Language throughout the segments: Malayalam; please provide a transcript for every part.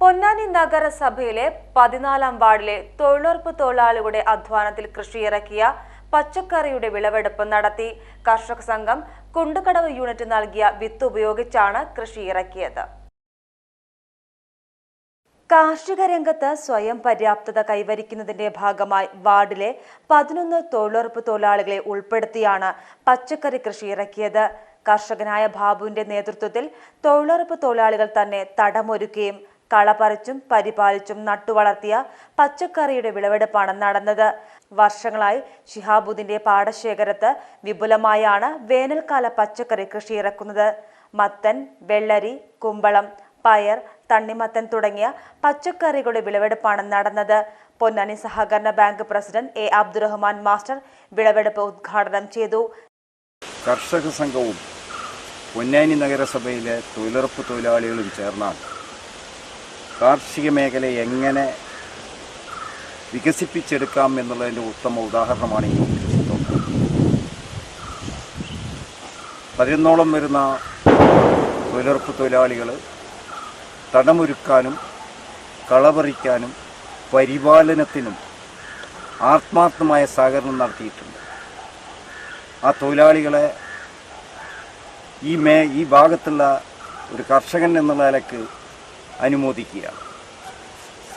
പൊന്നാനി നഗരസഭയിലെ പതിനാലാം വാർഡിലെ തൊഴിലുറപ്പ് തൊഴിലാളികളുടെ അധ്വാനത്തിൽ കൃഷിയിറക്കിയ പച്ചക്കറിയുടെ വിളവെടുപ്പ് നടത്തി കർഷക സംഘം കുണ്ടുകടവ് യൂണിറ്റ് നൽകിയ വിത്ത് ഉപയോഗിച്ചാണ് കൃഷിയിറക്കിയത് കാർഷിക രംഗത്ത് സ്വയം പര്യാപ്തത കൈവരിക്കുന്നതിന്റെ ഭാഗമായി വാർഡിലെ പതിനൊന്ന് തൊഴിലുറപ്പ് തൊഴിലാളികളെ ഉൾപ്പെടുത്തിയാണ് പച്ചക്കറി കൃഷി ഇറക്കിയത്. കർഷകനായ ബാബുവിന്റെ നേതൃത്വത്തിൽ തൊഴിലുറപ്പ് തൊഴിലാളികൾ തന്നെ തടമൊരുക്കുകയും കളപറിച്ചും പരിപാലിച്ചും നട്ടുവളർത്തിയ പച്ചക്കറിയുടെ വിളവെടുപ്പാണ് നടന്നത്. വർഷങ്ങളായി ഷിഹാബുദ്ദീന്റെ പാടശേഖരത്ത് വിപുലമായാണ് വേനൽക്കാല പച്ചക്കറി കൃഷി ഇറക്കുന്നത്. മത്തൻ വെള്ളരി കുമ്പളം പയർ തണ്ണിമത്തൻ തുടങ്ങിയ പച്ചക്കറികളുടെ വിളവെടുപ്പാണ് നടന്നത്. പൊന്നാനി സഹകരണ bank president A Abdurahman master വിളവെടുപ്പ് ഉദ്ഘാടനം ചെയ്തു. കർഷക സംഘവും പൊന്നാനി നഗരസഭയിലെ തൊഴിലുറപ്പ് തൊഴിലാളികളും ചേർന്നാണ് കാർഷിക മേഖലയെ എങ്ങനെ വികസിപ്പിച്ചെടുക്കാം എന്നുള്ളതിന്റെ ഉത്തമ ഉദാഹരണമാണ് ഈ പതിനൊന്നോളം വരുന്ന തൊഴിലുറപ്പ് തൊഴിലാളികൾ തടമൊരുക്കാനും കളപറിക്കാനും പരിപാലനത്തിനും ആത്മാർത്ഥമായ സഹകരണം നടത്തിയിട്ടുണ്ട്. ആ തൊഴിലാളികളെ ഈ മേ ഈ ഭാഗത്തുള്ള ഒരു കർഷകൻ എന്നുള്ള നിലയ്ക്ക് അനുമോദിക്കുകയാണ്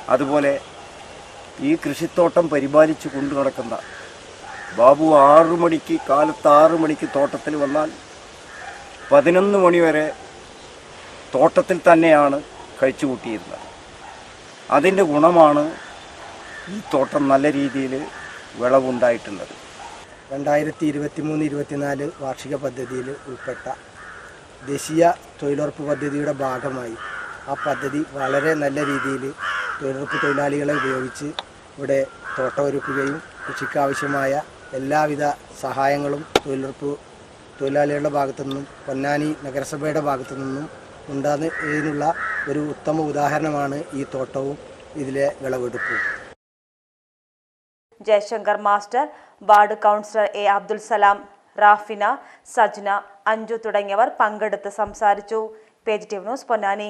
അതുപോലെ ഈ കൃഷിത്തോട്ടം പരിപാലിച്ചു കൊണ്ടു നടക്കുന്ന ബാബു ആറു മണിക്ക് കാലത്ത് ആറു മണിക്ക് തോട്ടത്തിൽ വന്നാൽ പതിനൊന്ന് മണിവരെ തോട്ടത്തിൽ തന്നെയാണ് കഴിച്ചു കൂട്ടിയിരുന്നത്. അതിന്റെ ഗുണമാണ് ഈ തോട്ടം നല്ല രീതിയിൽ വിളവുണ്ടായിട്ടുള്ളത്. രണ്ടായിരത്തി ഇരുപത്തി മൂന്ന് ഇരുപത്തിനാല് വാർഷിക പദ്ധതിയിൽ ഉൾപ്പെട്ട ദേശീയ തൊഴിലുറപ്പ് പദ്ധതിയുടെ ഭാഗമായി ആ പദ്ധതി വളരെ നല്ല രീതിയിൽ തൊഴിലുറപ്പ് തൊഴിലാളികളെ ഉപയോഗിച്ച് ഇവിടെ തോട്ടം ഒരുക്കുകയും കൃഷിക്കാവശ്യമായ എല്ലാവിധ സഹായങ്ങളും തൊഴിലുറപ്പ് തൊഴിലാളികളുടെ ഭാഗത്തു നിന്നും പൊന്നാനി നഗരസഭയുടെ ഭാഗത്തു നിന്നും ഉണ്ടാകുന്നതിനുള്ള ഒരു ഉത്തമ ഉദാഹരണമാണ് ഈ തോട്ടവും ഇതിലെ വിളവെടുപ്പും. Jayashankar master ward councillor A Abdul Salam Rafina Sajna Anju തുടങ്ങിയവർ പങ്കെടുത്ത് സംസാരിച്ചു. Page news Ponnani.